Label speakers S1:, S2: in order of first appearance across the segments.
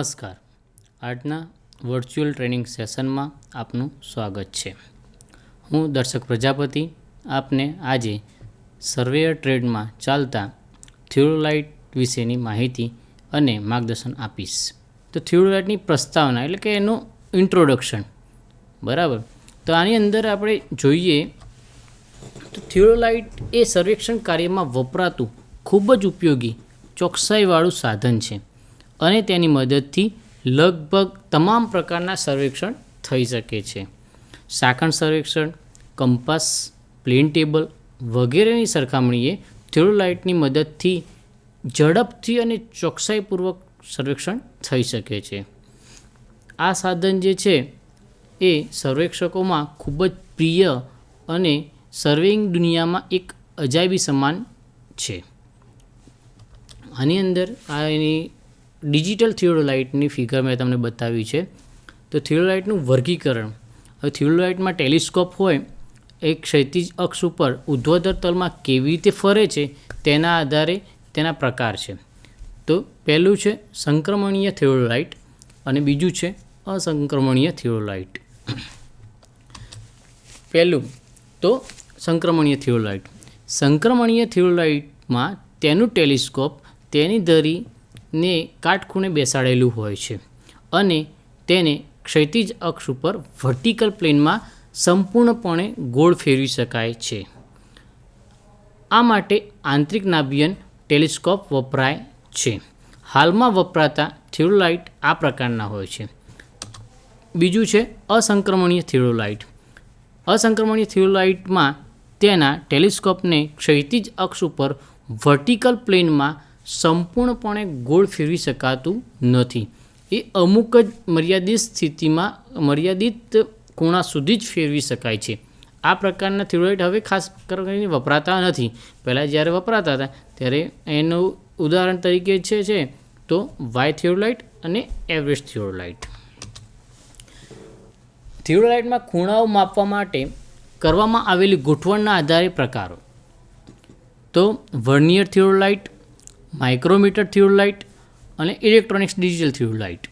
S1: નમસ્કાર. આજના virtual training સેશનમાં આપનું સ્વાગત છે. હું દર્શક પ્રજાપતિ, આપને આજે સર્વેયર ટ્રેડમાં ચાલતા થ્યુરોલાઇટ વિશેની માહિતી અને માર્ગદર્શન આપીશ. તો થ્યુરોલાઇટની પ્રસ્તાવના, એટલે કે એનું ઇન્ટ્રોડક્શન બરાબર? તો આની અંદર આપણે જોઈએ, તો થ્યુરોલાઇટ એ સર્વેક્ષણ કાર્યમાં વપરાતું ખૂબ જ ઉપયોગી ચોકસાઈવાળું સાધન છે. અને તેની મદદથી લગભગ તમામ પ્રકારના સર્વેક્ષણ થઈ શકે છે. સાકણ સર્વેક્ષણ, કંપાસ, પ્લેન ટેબલ વગેરેની સરખામણીએ થિયોલાઇટની મદદથી ઝડપથી અને ચોકસાઈપૂર્વક સર્વેક્ષણ થઈ શકે છે. આ સાધન જે છે એ સર્વેક્ષકોમાં ખૂબ જ પ્રિય અને સર્વેઇંગ દુનિયામાં એક અજાયબી સમાન છે. આની અંદર આ એની ડિજિટલ થિયોડોલાઇટની ફિગર મેં તમને બતાવી છે. તો થિયોડોલાઇટનું વર્ગીકરણ. હવે થિયોડોલાઇટમાં ટેલિસ્કોપ હોય એ ક્ષૈતિજ અક્ષ ઉપર ઉધ્વધર તલમાં કેવી રીતે ફરે છે, તેના આધારે તેના પ્રકાર છે. તો પહેલું છે સંક્રમણીય થિયોડોલાઇટ અને બીજું છે અસંક્રમણીય થિયોડોલાઇટ. પહેલું, તો સંક્રમણીય થિયોલાઇટ સંક્રમણીય થિયોલાઇટમાં તેનું ટેલિસ્કોપ તેની ધરીને કાટખૂણે બેસાડેલું હોય છે અને તેને ક્ષૈતિજ અક્ષ ઉપર વર્ટિકલ પ્લેનમાં સંપૂર્ણપણે ગોળ ફેરવી શકાય છે. આ માટે આંતરિક નાભિયન ટેલિસ્કોપ વપરાય છે. હાલમાં વપરાતા થિરોલાઇટ આ પ્રકારના હોય છે. બીજું છે અસંક્રમણીય થિરોલાઇટ. અસંક્રમણીય થિરોલાઇટમાં તેના ટેલિસ્કોપને ક્ષૈતિજ અક્ષ ઉપર વર્ટિકલ પ્લેનમાં સંપૂર્ણપણે ગોળ ફેરવી શકાતું નથી. એ અમુક જ મર્યાદિત સ્થિતિમાં, મર્યાદિત ખૂણા સુધી જ ફેરવી શકાય છે. આ પ્રકારના થિયોલાઇટ હવે ખાસ કરીને વપરાતા નથી. પહેલાં જ્યારે વપરાતા હતા, ત્યારે એનું ઉદાહરણ તરીકે છે છે તો વાય થિયોલાઇટ અને એવરેજ થિયોરોલાઇટ. થિયોરોલાઇટમાં ખૂણાઓ માપવા માટે કરવામાં આવેલી ગોઠવણના આધારે પ્રકારો. તો વર્નિયર થિયોલાઇટ માઇક્રોમીટર થિયોલાઇટ અને ઇલેક્ટ્રોનિક્સ ડિજિટલ થિયોલાઇટ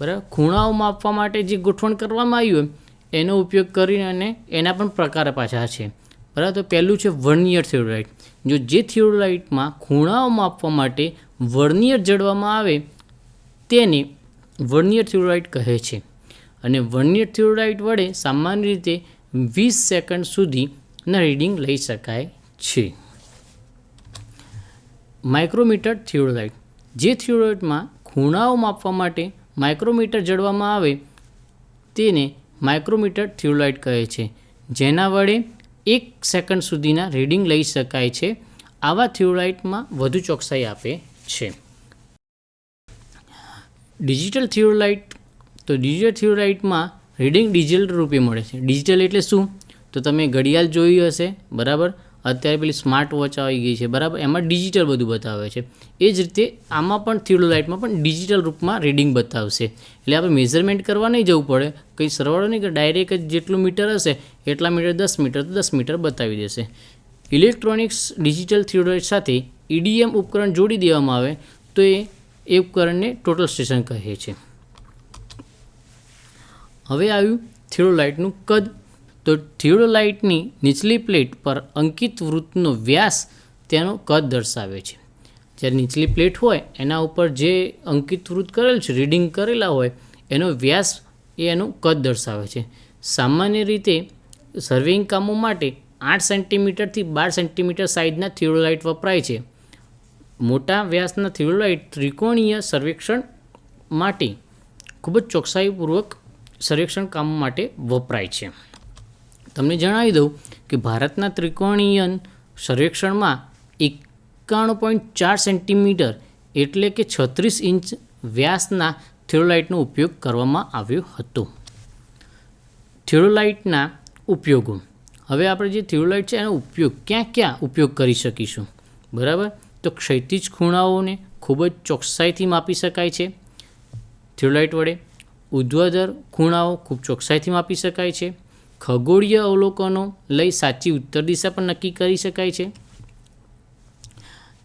S1: બરાબર? ખૂણાઓ માપવા માટે જે ગોઠવણ કરવામાં આવ્યું એનો ઉપયોગ કરીને અને એના પણ પ્રકાર પાછા છે. બરાબર? તો પહેલું છે વર્નિયર થિયોલાઇટ જો જે થિયોલાઇટમાં ખૂણાઓ માપવા માટે વર્નિયર જડવામાં આવે, તેને વર્નિયર થિયોલાઇટ કહે છે. અને વર્નિયર થિયોલાઇટ વડે સામાન્ય રીતે વીસ સેકન્ડ સુધીના રીડિંગ લઈ શકાય છે. માઇક્રોમીટર થિયોલાઇટ જે થિયોલાઇટમાં ખૂણાઓ માપવા માટે માઇક્રોમીટર જડવામાં આવે, તેને માઇક્રોમીટર થિયોલાઇટ કહે છે. જેના વડે એક સેકન્ડ સુધીના રીડિંગ લઈ શકાય છે. આવા થિયોલાઇટમાં વધુ ચોકસાઈ આપે છે. ડિજિટલ થિયોલાઇટ તો ડિજિટલ થિયોલાઇટમાં રીડિંગ ડિજિટલ રૂપે મળે છે. ડિજિટલ એટલે શું? તો તમે ઘડિયાળ જોઈ હશે, બરાબર? અત્યારે પેલી સ્માર્ટ વોચ આવી ગઈ છે, બરાબર? એમાં ડિજિટલ બધું બતાવે છે. એ જ રીતે આમાં પણ થ્યુડોલાઇટમાં પણ ડિજિટલ રૂપમાં રીડિંગ બતાવશે. એટલે આપણે મેઝરમેન્ટ કરવા નહીં જવું પડે. કંઈ સરવાળો નહીં કે ડાયરેક્ટ જેટલું મીટર હશે, એટલા મીટર દસ મીટર, તો દસ મીટર બતાવી દેશે. ઇલેક્ટ્રોનિક્સ ડિજિટલ થિયોલાઇટ સાથે ઈડીએમ ઉપકરણ જોડી દેવામાં આવે, તો એ એ ઉપકરણને ટોટલ સ્ટેશન કહે છે. હવે આવ્યું થ્યુડોલાઇટનું કદ. તો થિયોડોલાઇટની નીચલી પ્લેટ પર અંકિત વૃત્તનો વ્યાસ તેનો કદ દર્શાવે છે. જ્યારે નીચલી પ્લેટ હોય, એના ઉપર જે અંકિત વૃત્ત કરેલ છે, રીડિંગ કરેલા હોય, એનો વ્યાસ એ એનું કદ દર્શાવે છે. સામાન્ય રીતે સર્વેઇંગ કામો માટે આઠ સેન્ટીમીટરથી બાર સેન્ટીમીટર સાઇઝના થિયોડોલાઇટ વપરાય છે. મોટા વ્યાસના થિયોડોલાઇટ ત્રિકોણીય સર્વેક્ષણ માટે ખૂબ જ ચોકસાઈપૂર્વક સર્વેક્ષણ કામો માટે વપરાય છે. તમને જણાવી દઉં કે ભારતના ત્રિકોણીયન સર્વેક્ષણમાં એકાણું પોઈન્ટ ચાર સેન્ટીમીટર એટલે કે છત્રીસ ઇંચ વ્યાસના થિયોલાઇટનો ઉપયોગ કરવામાં આવ્યો હતો. થિયોલાઇટના ઉપયોગો. હવે આપણે જે થિયોલાઇટ છે એનો ઉપયોગ ક્યાં ક્યાં ઉપયોગ કરી શકીશું? બરાબર? તો ક્ષૈતિજ ખૂણાઓને ખૂબ જ ચોકસાઈથી માપી શકાય છે. થિયોલાઇટ વડે ઉદ્વધર ખૂણાઓ ખૂબ ચોકસાઈથી માપી શકાય છે. ખગોળીય અવલોકનો લઈ સાચી ઉત્તર દિશા પણ નક્કી કરી શકાય છે.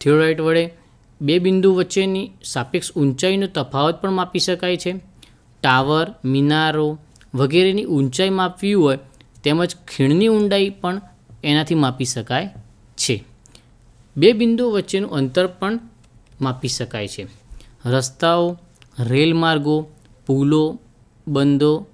S1: થિયોરાઇટ વડે બે બિંદુ વચ્ચેની સાપેક્ષ ઊંચાઈનો તફાવત પણ માપી શકાય છે. ટાવર, મિનારો વગેરેની ઊંચાઈ માપવી હોય તેમજ ખીણની ઊંડાઈ પણ એનાથી માપી શકાય છે. બે બિંદુઓ વચ્ચેનું અંતર પણ માપી શકાય છે. રસ્તાઓ, રેલમાર્ગો, પુલો બંધો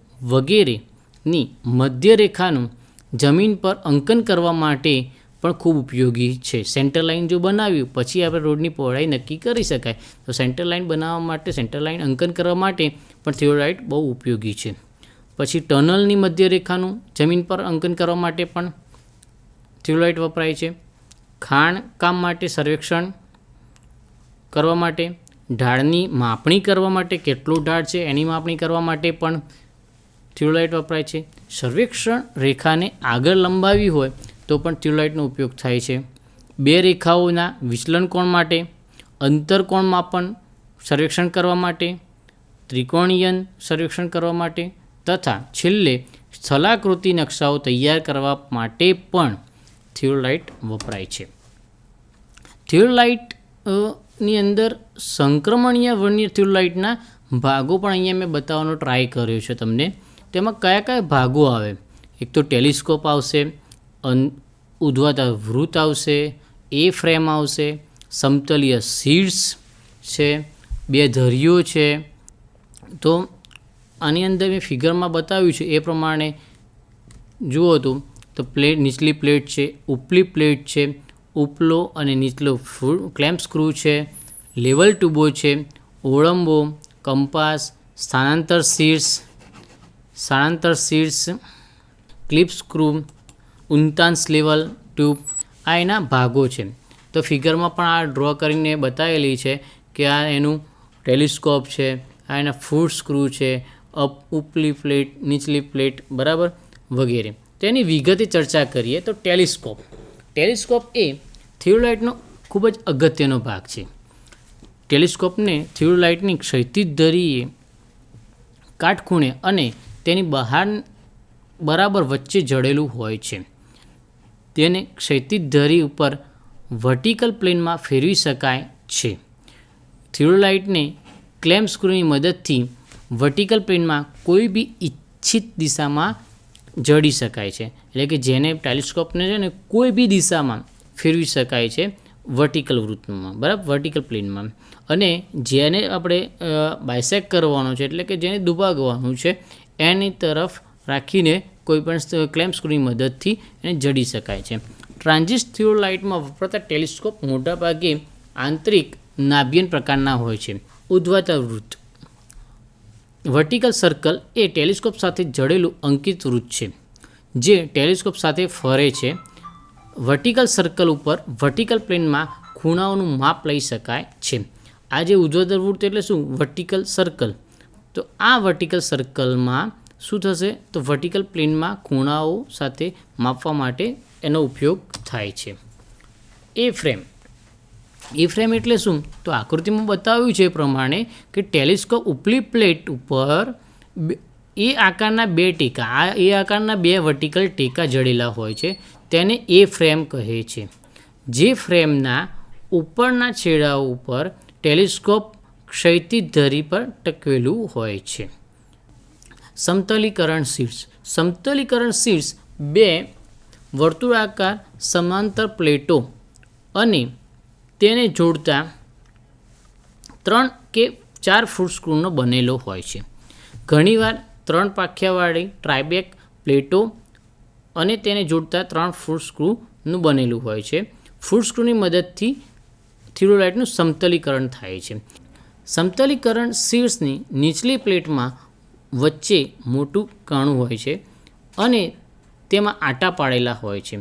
S1: વગેરેની મધ્યરેખાનું જમીન પર અંકન કરવા માટે પણ ખૂબ ઉપયોગી છે. સેન્ટર લાઇન જો બનાવ્યું, પછી આપણે રોડની પહોળાઈ નક્કી કરી શકાય. તો સેન્ટર લાઇન બનાવવા માટે, સેન્ટર લાઇન અંકન કરવા માટે પણ થિયોરાઇટ બહુ ઉપયોગી છે. પછી ટનલની મધ્યરેખાનું જમીન પર અંકન કરવા માટે પણ થિયોરાઇટ વપરાય છે. ખાણ કામ માટે સર્વેક્ષણ કરવા માટે, ઢાળની માપણી કરવા માટે કેટલું ઢાળ છે, એની માપણી કરવા માટે પણ થ્યુલાઇટ વપરાય છે. સર્વેક્ષણ રેખાને આગળ લંબાવી હોય તો પણ ટ્યુબલાઇટનો ઉપયોગ થાય છે. બે રેખાઓના વિચલન કોણ માટે? અંતર કોણ માપન સર્વેક્ષણ કરવા માટે? ત્રિકોણીયન સર્વેક્ષણ કરવા માટે? તથા છેલ્લે સ્થલાકૃતિ નકશાઓ તૈયાર કરવા માટે પણ થિયોલાઇટ વપરાય છે. થિયોલાઇટની અંદર સંક્રમણીય વર્ણ્ય થિયોલાઇટના ભાગો પણ અહીંયા મેં બતાવવાનો ટ્રાય કર્યો છે તમને. તેમાં કયા કયા ભાગો આવે? એક તો ટેલિસ્કોપ આવશે, અન ઉધવાતા વૃત આવશે, એ ફ્રેમ આવશે, સમતલીય સીડ્સ છે, બે ધરીઓ છે. તો આની અંદર મેં ફિગરમાં બતાવ્યું છે, એ પ્રમાણે જુઓ તો તો પ્લેટ નીચલી પ્લેટ છે, ઉપલી પ્લેટ છે, ઉપલો અને નીચલો ક્લેમ્પ સ્ક્રૂ છે, લેવલ ટ્યુબો છે, ઓળંબો, કંપાસ, સ્થાનાંતર સીટ્સ સ્થાનાંતર સીડ્સ ક્લિપ સ્ક્રૂ ઉન્તાન્સ લેવલ ટ્યુબ, આ એના ભાગો છે. તો ફિગરમાં પણ આ ડ્રો કરીને બતાવેલી છે કે આ એનું ટેલિસ્કોપ છે, આ એના ફૂટ સ્ક્રૂ છે, અપ, ઉપલી પ્લેટ, નીચલી પ્લેટ, બરાબર, વગેરે. તેની વિગતે ચર્ચા કરીએ તો ટેલિસ્કોપ. ટેલિસ્કોપ એ થિયોલાઇટનો ખૂબ જ અગત્યનો ભાગ છે. ટેલિસ્કોપને થિયોલાઇટની ક્ષૈતિજ ધરીએ કાટખૂણે અને તેની બહાર બરાબર વચ્ચે જડેલું હોય છે. તેને ક્ષૈતિજ ધરી ઉપર વર્ટિકલ પ્લેનમાં ફેરવી શકાય છે. થિયોલાઇટને ક્લેમ સ્ક્રૂની મદદથી વર્ટિકલ પ્લેનમાં કોઈ બી ઈચ્છિત દિશામાં જડી શકાય છે. એટલે કે જેને ટેલિસ્કોપને છે ને કોઈ બી દિશામાં ફેરવી શકાય છે વર્ટિકલ વૃત્તમાં, બરાબર? વર્ટિકલ પ્લેનમાં. અને જેને આપણે બાયસેક કરવાનો છે, એટલે કે જેને દુભાગવાનું છે એની તરફ રાખીને કોઈપણ ક્લેમ્પ સ્ક્રૂની મદદથી એને જડી શકાય છે. ટ્રાન્ઝિસ્ટ થિયોલાઇટમાં વપરાતા ટેલિસ્કોપ મોટાભાગે આંતરિક નાભિયન પ્રકારના હોય છે. ઉદ્વાતા વૃત્ત. વર્ટિકલ સર્કલ એ ટેલિસ્કોપ સાથે જડેલું અંકિત વૃત્ત છે, જે ટેલિસ્કોપ સાથે ફરે છે. વર્ટિકલ સર્કલ ઉપર વર્ટિકલ પ્લેનમાં ખૂણાઓનું માપ લઈ શકાય છે. આ જે ઉદ્ધવતર વૃત્ત એટલે શું? Vertical circle. તો આ વર્ટિકલ સર્કલમાં શું થશે? તો વર્ટિકલ પ્લેનમાં ખૂણાઓ સાથે માપવા માટે એનો ઉપયોગ થાય છે. એ ફ્રેમ એ ફ્રેમ એટલે શું? તો આકૃતિમાં બતાવ્યું છે એ પ્રમાણે કે ટેલિસ્કોપ ઉપલી પ્લેટ ઉપર એ આકારના બે ટેકા, આ એ આકારના બે વર્ટિકલ ટેકા જડેલા હોય છે, તેને એ ફ્રેમ કહે છે. જે ફ્રેમના ઉપરના છેડાઓ ઉપર ટેલિસ્કોપ ક્ષૈતિજ ધરી પર ટકવેલું હોય છે. સમતલીકરણ શીર્ષ. સમતલીકરણ શીર્ષ બે વર્તુળાકાર સમાંતર પ્લેટો અને તેને જોડતા ત્રણ કે ચાર ફૂટ સ્ક્રૂનો બનેલો હોય છે. ઘણીવાર ત્રણ પાખિયાવાળી ટ્રાયબેક પ્લેટો અને તેને જોડતા ત્રણ ફૂટ સ્ક્રૂનું બનેલું હોય છે. ફૂટ સ્ક્રૂની મદદથી થિયોલાઇટનું સમતલીકરણ થાય છે. સમતલીકરણ શીર્ષની નીચલી પ્લેટમાં વચ્ચે મોટું કાણું હોય છે અને તેમાં આટા પાડેલા હોય છે.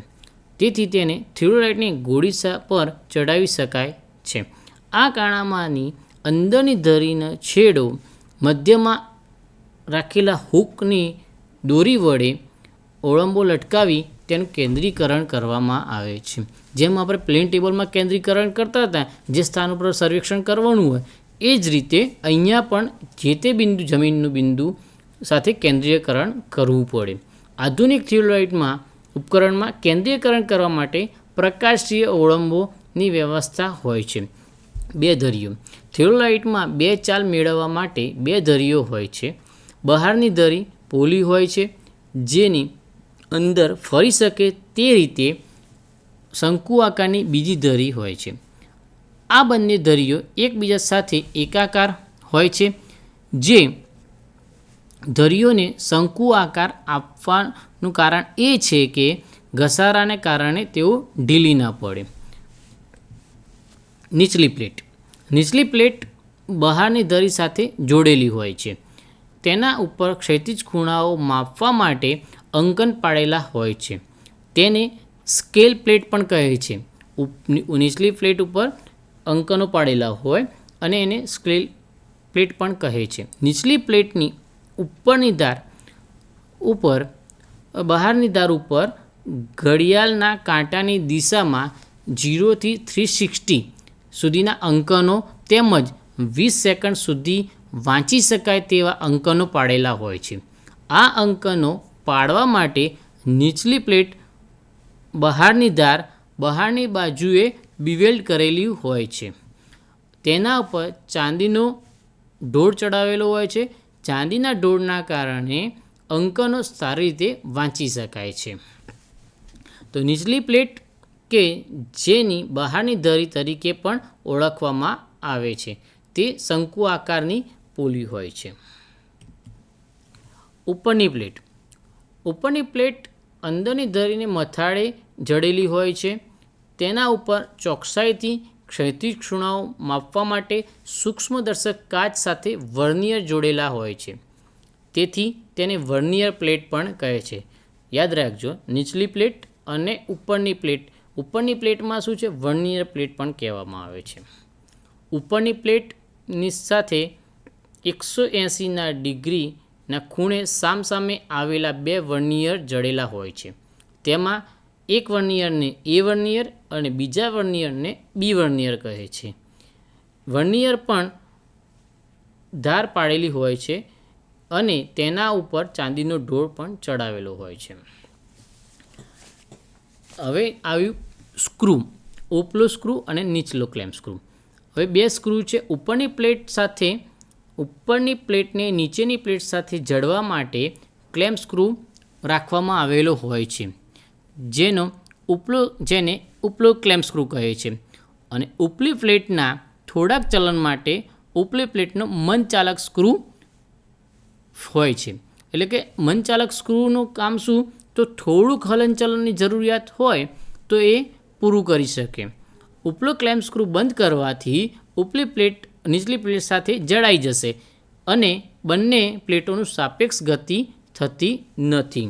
S1: તેથી તેને થિયોલાઇટની ગોળી પર ચડાવી શકાય છે. આ કાણામાંની અંદરની ધરીનો છેડો મધ્યમાં રાખેલા હૂકની દોરી વડે ઓળંબો લટકાવી તેનું કેન્દ્રીકરણ કરવામાં આવે છે. જેમ આપણે પ્લેન ટેબલમાં કેન્દ્રીકરણ કરતા હતા, જે સ્થાન ઉપર સર્વેક્ષણ કરવાનું હોય એ જ રીતે અહીંયા પણ જે તે બિંદુ જમીનનું બિંદુ સાથે કેન્દ્રીયકરણ કરવું પડે. આધુનિક થિયોલાઇટમાં ઉપકરણમાં કેન્દ્રીયકરણ કરવા માટે પ્રકાશીય ઓળંબોની વ્યવસ્થા હોય છે. બે ધરીઓ. થિયોલાઇટમાં બે ચાલ મેળવવા માટે બે ધરીઓ હોય છે. બહારની ધરી પોલી હોય છે, જેની અંદર ફરી શકે તે રીતે શંકુ આકારની બીજી ધરી હોય છે. આ બંને ધરીઓ એકબીજા સાથે એકાકાર હોય છે, જે ધરીઓને શંકુ આકાર આપવાનું કારણ એ છે કે ઘસારાને કારણે તેઓ ઢીલી ના પડે. નીચલી પ્લેટ. નીચલી પ્લેટ બહારની ધરી સાથે જોડેલી હોય છે. તેના ઉપર ક્ષૈતિજ ખૂણાઓ માપવા માટે અંકન પાડેલા હોય છે. તેને સ્કેલ પ્લેટ પણ કહે છે. નીચલી પ્લેટ ઉપર અંકનો પાડેલા હોય અને એને સ્કેલ પ્લેટ પણ કહે છે. નીચલી પ્લેટની ઉપરની ધાર ઉપર, બહારની ધાર ઉપર ઘડિયાળના કાંટાની દિશામાં જીરોથી થ્રી સિક્સટી સુધીના અંકનો તેમજ વીસ સેકન્ડ સુધી વાંચી શકાય તેવા અંકનો પાડેલા હોય છે. આ અંકનો પાડવા માટે નીચલી પ્લેટ બહારની ધાર બહારની બાજુએ બિવેલ્ડ કરેલી હોય છે. તેના ઉપર ચાંદીનો ઢોળ ચડાવેલો હોય છે. ચાંદીના ઢોળના કારણે અંકનો સારી રીતે વાંચી શકાય છે. તો નીચલી પ્લેટ કે જેની બહારની ધરી તરીકે પણ ઓળખવામાં આવે છે. તે શંકુ આકારની પોલી હોય છે. ઉપરની પ્લેટ. ઉપરની પ્લેટ અંદરની ધરીને મથાળે જડેલી હોય છે. તેના ઉપર ચોકસાઈથી ક્ષૈતિજ ખૂણાઓ માપવા માટે સૂક્ષ્મદર્શક કાચ સાથે વર્નિયર જોડેલા હોય છે. તેથી તેને વર્નિયર પ્લેટ પણ કહે છે. યાદ રાખજો, નીચલી પ્લેટ અને ઉપરની પ્લેટ. ઉપરની પ્લેટમાં શું છે? વર્નિયર પ્લેટ પણ કહેવામાં આવે છે. ઉપરની પ્લેટની સાથે એકસો એંસીના ડિગ્રીના ખૂણે સામસામે આવેલા બે વર્નિયર જડેલા હોય છે. તેમાં એક વર્નિયરને એ વર્નિયર અને બીજા વર્નિયરને બી વર્નિયર કહે છે. વર્નિયર પણ ધાર પાડેલી હોય છે અને તેના ઉપર ચાંદીનો ઢોળ પણ ચડાવેલો હોય છે. હવે આવ્યું સ્ક્રૂ, ઉપલો સ્ક્રૂ અને નીચલો ક્લેમ્પ સ્ક્રૂ. હવે બે સ્ક્રૂ છે, ઉપરની પ્લેટ સાથે, ઉપરની પ્લેટને નીચેની પ્લેટ સાથે જડવા માટે ક્લેમ્પ સ્ક્રૂ રાખવામાં આવેલો હોય છે. જેનો ઉપલો, જેને ઉપલો ક્લેમ સ્ક્રૂ કહે છે. અને ઉપલી પ્લેટના થોડાક ચલન માટે ઉપલી પ્લેટનો મનચાલક સ્ક્રૂ હોય છે. એટલે કે મનચાલક સ્ક્રૂનું કામ શું? તો થોડુંક હલનચલનની જરૂરિયાત હોય તો એ પૂરું કરી શકે. ઉપલો ક્લેમ સ્ક્રૂ બંધ કરવાથી ઉપલી પ્લેટ, નીચલી પ્લેટ સાથે જડાઈ જશે અને બંને પ્લેટોનું સાપેક્ષ ગતિ થતી નથી.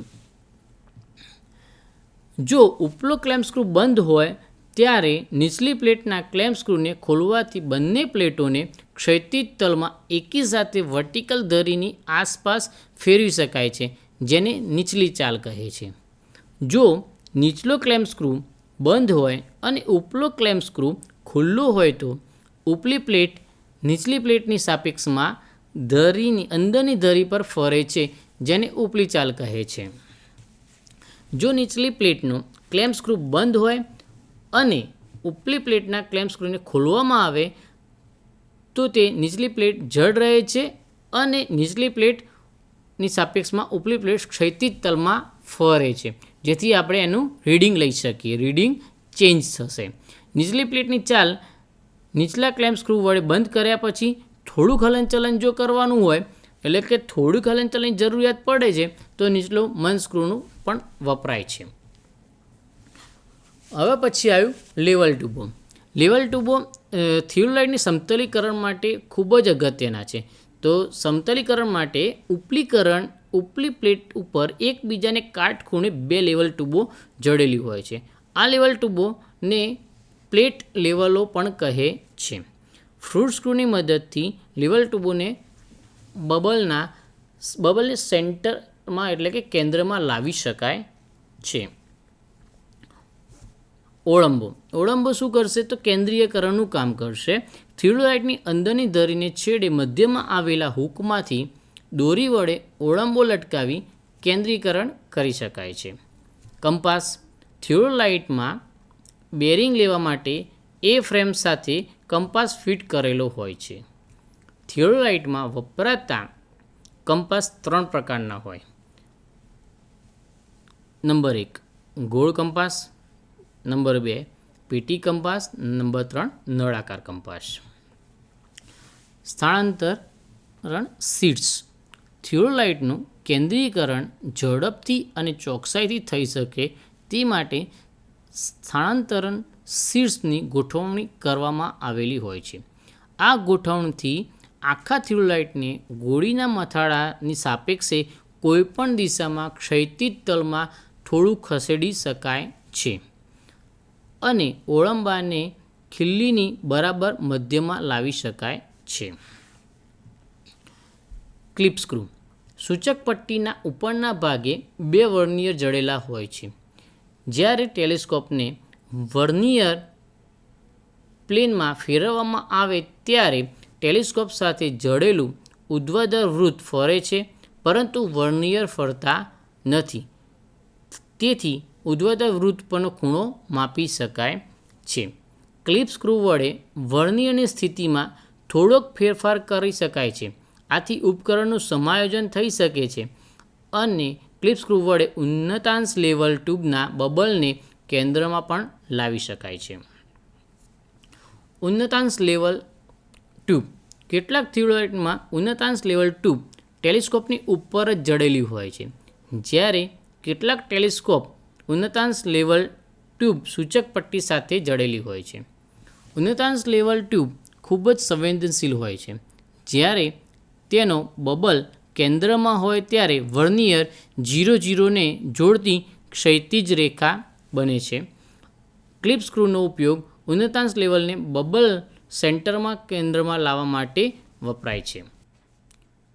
S1: જો ઉપલો ક્લેમ્પ સ્ક્રૂ બંધ હોય, ત્યારે નીચલી પ્લેટના ક્લેમ્પ સ્ક્રૂને ખોલવાથી બંને પ્લેટોને ક્ષૈતિજ તલમાં એકી સાથે વર્ટિકલ ધરીની આસપાસ ફેરવી શકાય છે, જેને નીચલી ચાલ કહે છે. જો નીચલો ક્લેમ્પ સ્ક્રૂ બંધ હોય અને ઉપલો ક્લેમ્પ સ્ક્રૂ ખુલ્લો હોય તો, ઉપલી પ્લેટ નીચલી પ્લેટની સાપેક્ષમાં ધરીની અંદરની ધરી પર ફરે છે, જેને ઉપલી ચાલ કહે છે. જો નીચલી પ્લેટનું ક્લેમ્પ સ્ક્રૂ બંધ હોય અને ઉપલી પ્લેટના ક્લેમ્પ સ્ક્રૂને ખોલવામાં આવે, તો તે નીચલી પ્લેટ જડ રહે છે અને નીચલી પ્લેટની સાપેક્ષમાં ઉપલી પ્લેટ ક્ષૈતિજ તલમાં ફરે છે. જેથી આપણે એનું રીડિંગ લઈ શકીએ. રીડિંગ ચેન્જ થશે. નીચલી પ્લેટની ચાલ નીચલા ક્લેમ્પ સ્ક્રૂ વડે બંધ કર્યા પછી થોડુંક હલનચલન જો કરવાનું હોય, એટલે કે થોડુંક હલનચલનની જરૂરિયાત પડે છે, તો નીચલો મન સ્ક્રૂનું પણ વપરાય છે. હવે પછી આવ્યું લેવલ ટ્યુબો લેવલ ટુબો થ્યુલાઇટની સમતલીકરણ માટે ખૂબ જ અગત્યના છે. તો સમતલીકરણ માટે ઉપલીકરણ, ઉપલી પ્લેટ ઉપર એકબીજાને કાટખૂણે બે લેવલ ટુબો જડેલી હોય છે. આ લેવલ ટુબોને પ્લેટ લેવલો પણ કહે છે. ફ્રૂટ સ્ક્રૂની મદદથી લેવલ ટુબોને બબલના, બબલને સેન્ટરમાં એટલે કે કેન્દ્રમાં લાવી શકાય છે. ઓળંબો. ઓળંબો શું કરશે? તો કેન્દ્રીયકરણનું કામ કરશે. થિયોલાઇટની અંદરની ધરીને છેડે મધ્યમાં આવેલા હૂકમાંથી દોરી વડે ઓળંબો લટકાવી કેન્દ્રીકરણ કરી શકાય છે. કંપાસ. થિયોલાઇટમાં બેરિંગ લેવા માટે એ ફ્રેમ સાથે કંપાસ ફિટ કરેલો હોય છે. થિયોલાઇટમાં વપરાતા કંપાસ ત્રણ પ્રકારના હોય. નંબર એક, ગોળ કંપાસ. નંબર બે, પેટી કંપાસ. નંબર ત્રણ, નળાકાર કંપાસ. સ્થળાંતરણ સીડ્સ થિયોલાઇટનું કેન્દ્રીયકરણ ઝડપથી અને ચોકસાઈથી થઈ શકે તે માટે સ્થળાંતરણ સીડ્સની ગોઠવણી કરવામાં આવેલી હોય છે. આ ગોઠવણથી આખા થિયોલાઇટને ગોળીના મથાળાની સાપેક્ષે કોઈપણ દિશામાં ક્ષૈતિજ તલમાં થોડું ખસેડી શકાય છે. અને ઓળંબાને ખીલ્લીની બરાબર મધ્યમાં લાવી શકાય છે. Clip screw. સૂચક પટ્ટીના ઉપરના ભાગે બે વર્નિયર જડેલા હોય છે. જ્યારે ટેલિસ્કોપને વર્નિયર પ્લેનમાં ફેરવવામાં આવે ત્યારે ટેલિસ્કોપ સાથે જડેલું ઉદ્ધ્વદર વૃત્ત ફરે છે, પરંતુ વર્નિયર ફરતા નથી. તેથી ઉદ્ધ્વદર વૃત્ત પરનો ખૂણો માપી શકાય છે. ક્લિપ સ્ક્રૂ વડે વર્ણિયની સ્થિતિમાં થોડોક ફેરફાર કરી શકાય છે. આથી ઉપકરણનું સમાયોજન થઈ શકે છે અને ક્લિપ સ્ક્રૂ વડે ઉન્નતાંશ લેવલ ટ્યુબના બબલને કેન્દ્રમાં પણ લાવી શકાય છે. ઉન્નતાંશ લેવલ ટ્યુબ. કેટલાક થિયોરેટમાં ઉન્નતાંશ લેવલ ટ્યુબ ટેલિસ્કોપની ઉપર જ જડેલી હોય છે. જ્યારે કેટલાક ટેલિસ્કોપ ઉન્નતાંશ લેવલ ટ્યુબ સૂચક પટ્ટી સાથે જડેલી હોય છે. ઉન્નતાંશ લેવલ ટ્યુબ ખૂબ જ સંવેદનશીલ હોય છે. જ્યારે તેનો બબલ કેન્દ્રમાં હોય ત્યારે વર્નિયર જીરો જીરોને જોડતી ક્ષૈતિજ રેખા બને છે. ક્લિપ સ્ક્રૂનો ઉપયોગ ઉન્નતાંશ લેવલને બબલ સેન્ટરમાં કેન્દ્રમાં લાવવા માટે વપરાય છે.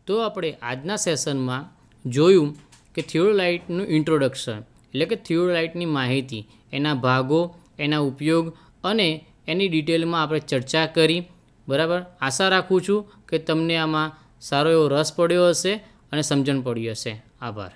S1: તો આપણે આજના સેશનમાં જોયું કે થિયોલાઇટનું ઇન્ટ્રોડક્શન એટલે કે થિયોલાઇટની માહિતી, એના ભાગો, એના ઉપયોગ અને એની ડિટેલમાં આપણે ચર્ચા કરી. બરાબર? આશા રાખું છું કે તમને આમાં સારો એવો રસ પડ્યો હશે અને સમજણ પડી હશે. આભાર.